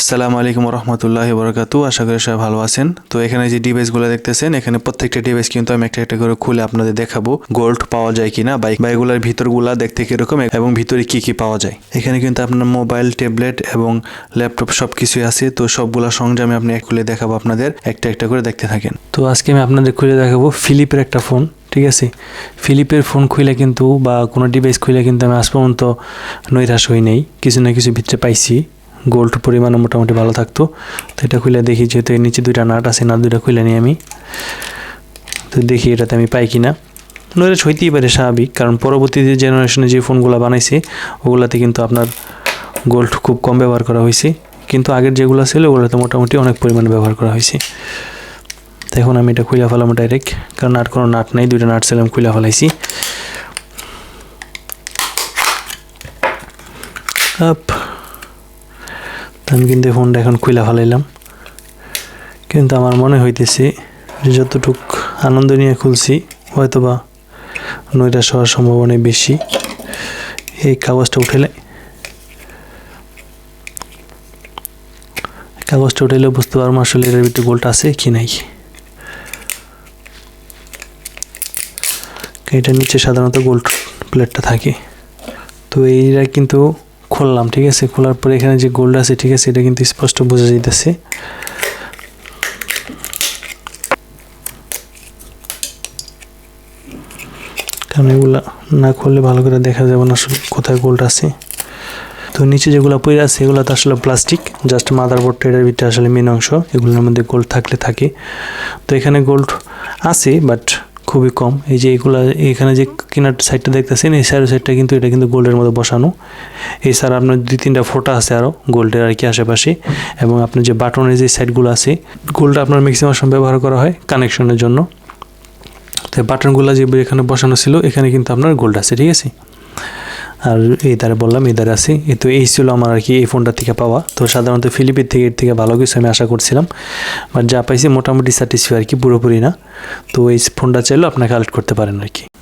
আসসালামু আলাইকুম রহমতুল্লাহ বরকাতু আশা করি সবাই ভালো আছেন। তো এখানে যে ডিভাইসগুলো দেখতেছেন, এখানে প্রত্যেকটা ডিভাইস কিন্তু আমি একটা একটা করে খুলে আপনাদের দেখাবো গোল্ড পাওয়া যায় কিনা বাইক বা এগুলোর ভিতরগুলা দেখতে কীরকম এবং ভিতরে কি কি পাওয়া যায়। এখানে কিন্তু আপনার মোবাইল ট্যাবলেট এবং ল্যাপটপ সব কিছুই আছে, তো সবগুলা সরঞ্জামে আপনি খুলে দেখাবো আপনাদের একটা একটা করে দেখতে থাকেন। তো আজকে আমি আপনাদের খুলে দেখাবো ফিলিপের একটা ফোন ঠিক আছে? ফিলিপের ফোন খুলে কিন্তু বা কোনো ডিভাইস খুলে কিন্তু আমি আজ পর্যন্ত নৈরাশ হই নেই, কিছু না কিছু ভিতরে পাইছি। গোল্ড পরিমাণ মোটামুটি ভালো থাকতো। তো এটা খুলে দেখি যেহেতু এর নিচে দুইটা নাট আছে, নাট দুইটা খুলে নিই আমি। তো দেখি এটাতে আমি পাই কিনা। নৈরাশ হইতেই পারে স্বাভাবিক, কারণ পরবর্তী যে জেনারেশনে যে ফোনগুলো বানাইছে, ওগুলাতে কিন্তু আপনার গোল্ড খুব কম ব্যবহার করা হয়েছে কিন্তু আগের যেগুলো ছিল, ওগুলোতে মোটামুটি অনেক পরিমাণে ব্যবহার করা হয়েছে তো এখন আমি এটা খুলে ফেলাম ডাইরেক্ট কারণ আর কোনো নাট নেই, দুইটা নাট ছিলাম খুলে ফেলাইছি। আপ। আমি কিন্তু ফোনটা এখন খুলে ফেলাইলাম। কিন্তু আমার মনে হইতেছে যে যতটুক আনন্দ নিয়ে খুলছি, হয়তোবা নৈরাশ হওয়ার সম্ভাবনা বেশি। এই কাগজটা উঠেলে কাগজটা উঠাইলে বুঝতে পারব আসলে এর ভিতরে গোলটা আছে কি নাই। এটার নিচে সাধারণত গোল্ড প্লেটটা থাকে। তো এইটা কিন্তু খুললাম, ঠিক আছে? খোলার পরে এখানে যে গোল্ড আছে, ঠিক আছে? এটা কিন্তু স্পষ্ট বোঝা যাইতেছে। কারণ এগুলা না খুললে ভালো করে দেখা যাবে না কোথায় গোল্ড আছে। তো নিচে যেগুলো পড়ে আছে, এগুলো তো আসলে প্লাস্টিক জাস্ট মাদারবোর্ডটা এটার ভিতরে আসলে মেন অংশ, এগুলোর মধ্যে গোল্ড থাকলে থাকে। তো এখানে গোল্ড আছে বাট খুবই কম। এই যে এগুলো, এখানে যে কিনার সাইডটা দেখতেছেন, এই সাইড সাইডটা কিন্তু এটা কিন্তু গোল্ডের মধ্যে বসানো। এছাড়া আপনার দুই তিনটা ফোটা আছে আরও গোল্ডের আর কি আশেপাশে। এবং আপনার যে বাটনের যে সাইডগুলো আছে গোল্ড আপনার ম্যাক্সিমাম সময় ব্যবহার করা হয় কানেকশনের জন্য। তো বাটনগুলো যে এখানে বসানো ছিল, এখানে কিন্তু আপনার গোল্ড আছে, ঠিক আছে? আর এই দ্বারা বললাম, এই দ্বারা আছে। তো এই ছিল আমার আর কি এই ফোনটা থেকে পাওয়া। তো সাধারণত ফিলিপের থেকে এর থেকে ভালো কিছু আমি আশা করছিলাম। বাট যা পাইছি মোটামুটি স্যাটিসফাই আর কি, পুরোপুরি না। তো এই ফোনটা চাইলেও আপনার কালেক্ট করতে পারেন আর কি।